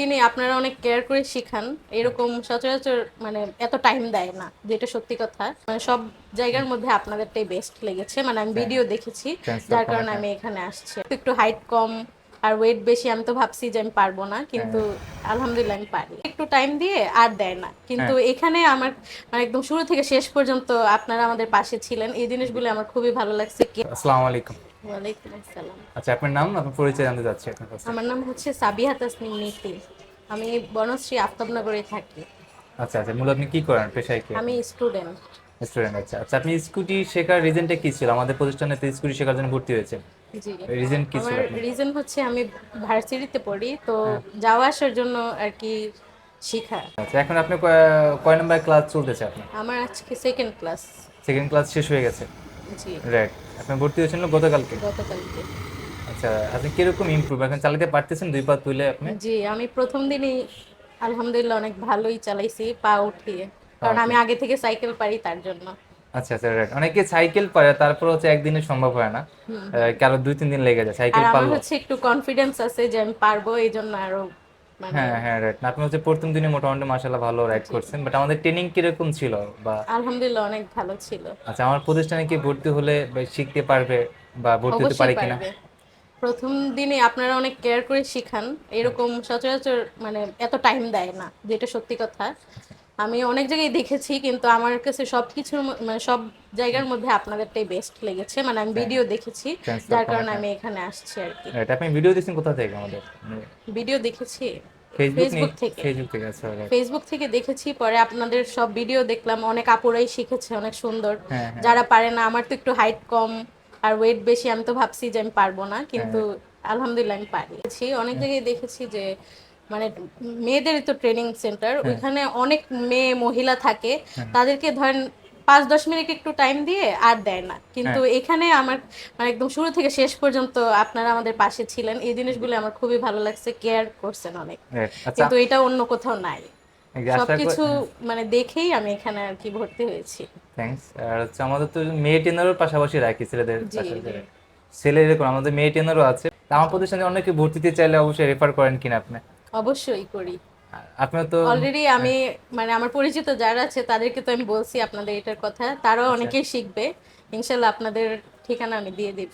দিনে আপনারা অনেক কেয়ার করে শিখান এরকম সচরাচর মানে এত টাইম দেয় না যেটা সত্যি কথা। মানে সব জায়গার মধ্যে আপনাদেরটাই বেস্ট লেগেছে মানে আমি ভিডিও দেখেছি যার কারণে আমি এখানে আসছি। একটু হাইট কম আর ওয়েট বেশি আমি তো ভাবছি যে আমি পারব না কিন্তু আলহামদুলিল্লাহ আমি পারি। একটু টাইম দিয়ে আর দেয় না। কিন্তু এখানে আমার মানে একদম শুরু থেকে শেষ পর্যন্ত আপনারা আমাদের পাশে ছিলেন। এই জিনিসগুলো আমার খুবই ভালো লাগছে। কি আসসালামু আলাইকুম। ওয়ালাইকুম আসসালাম। আচ্ছা আপনার নাম? আপনার পরিচয় জানতে চাচ্ছি আপনার কাছে আমার নাম হচ্ছে সাবিহা তাসনিম নীতি আমি বনশ্রী আফতাবনগরে থাকি। আচ্ছা আচ্ছা মূলত আপনি কি করেন? পেশায় কি? আমি স্টুডেন্ট। স্টুডেন্ট আচ্ছা। আচ্ছা আপনি স্কুটি শেখার রিজনটা কি ছিল? আমাদের প্রতিষ্ঠানে তো স্কুটি শেখার জন্য ভর্তি হয়েছে। জি। রিজন কি ছিল আমার রিজন হচ্ছে আমি ভার্সিটিতে পড়ি তো যাওয়া আসার জন্য আর কি শেখা। আচ্ছা এখন আপনি কয়- কয় নম্বর ক্লাস চলতেছে আপনার? আমার আজকে সেকেন্ড ক্লাস সেকেন্ড ক্লাস শেষ হয়ে গেছে। জি। রাইট আপনি ভর্তি হয়েছেন গতকালকে? গতকালকে। আচ্ছা আপনি কীরকম ইমপ্রুভ এখন চালাতে পারতেছেন দুই পা তুলে আপনি? জি আমি প্রথম দিনই আলহামদুলিল্লাহ অনেক ভালোই চালাইছি পা উঠিয়ে। কারণ আমি আগে থেকে সাইকেল পারি তার জন্য। আচ্ছা আচ্ছা রাইট অনেকে সাইকেল পারে তারপর হচ্ছে একদিনে সম্ভব হয় না। কারও দুই তিন দিন লেগে যায় সাইকেল পারল। হচ্ছে একটু কনফিডেন্স আছে যে আমি পারব এই জন্য আরও হ্যাঁ হ্যাঁ রাইট আপনি হচ্ছে প্রথম দিনে মোটামুটি মাসাল্লাহ ভালো রাইড করছেন বাট আমাদের ট্রেনিং কীরকম ছিল বা আলহামদুলিল্লাহ অনেক ভালো ছিল। আচ্ছা আমার প্রতিষ্ঠানে কি ভর্তি হলে শিখতে পারবে বা ভর্তি হতে পারে কিনা? প্রথম দিনে আপনারা অনেক কেয়ার করে শিখান। এরকম সচরাচর মানে এত টাইম দেয় না যেটা সত্যি কথা। আমি অনেক জায়গায় দেখেছি কিন্তু আমার কাছে সব কিছুর মানে সব জায়গার মধ্যে আপনাদেরটাই বেস্ট লেগেছে। মানে আমি ভিডিও দেখেছি যার কারণে আমি এখানে আসছি আর কি। রাইট আপনি ভিডিও দিচ্ছেন কোথা থেকে আমাদের? ভিডিও দেখেছি। ফেসবুক থেকে। ফেসবুক থেকে আচ্ছা থেকে দেখেছি পরে আপনাদের সব ভিডিও দেখলাম অনেক আপুরাই শিখেছে অনেক সুন্দর। হ্যাঁ হ্যাঁ। যারা পারে না আমার তো একটু হাইট কম আর ওয়েট বেশি আমি তো ভাবছি যে আমি পারব না কিন্তু আলহামদুলিল্লাহ আমি পারি। অনেক জায়গায় দেখেছি যে মানে মেয়েদের তো ট্রেনিং সেন্টার ওইখানে অনেক মেয়ে মহিলা থাকে। তাদেরকে ধরেন পাঁচ দশ মিনিট একটু টাইম দিয়ে আর দেয় না। কিন্তু এখানে আমার মানে একদম শুরু থেকে শেষ পর্যন্ত আপনারা আমাদের পাশে ছিলেন। এই জিনিসগুলো আমার খুবই ভালো লাগছে কেয়ার করছেন অনেক. আচ্ছা। কিন্তু এটা অন্য কোথাও নাই। সবকিছু মানে দেখেই আমি এখানে আর কি ভর্তি হয়েছি। থ্যাঙ্কস আর হচ্ছে আমাদের তো মেয়ে ট্রেনারও পাশাপাশি রাখি ছেলেদের ছেলে এরকম আমাদের মেয়ে ট্রেনারও আছে। আমার প্রতিষ্ঠানে অনেকে ভর্তিতে চাইলে অবশ্যই রেফার করেন কিনা আপনি। অবশ্যই করি। আপনার তো অলরেডি আমি মানে আমার পরিচিত যারা আছে তাদেরকে তো আমি বলছি আপনাদের এটার কথা। তারাও অনেকেই শিখবে। ইনশাল্লাহ আপনাদের ঠিকানা আমি দিয়ে দিব।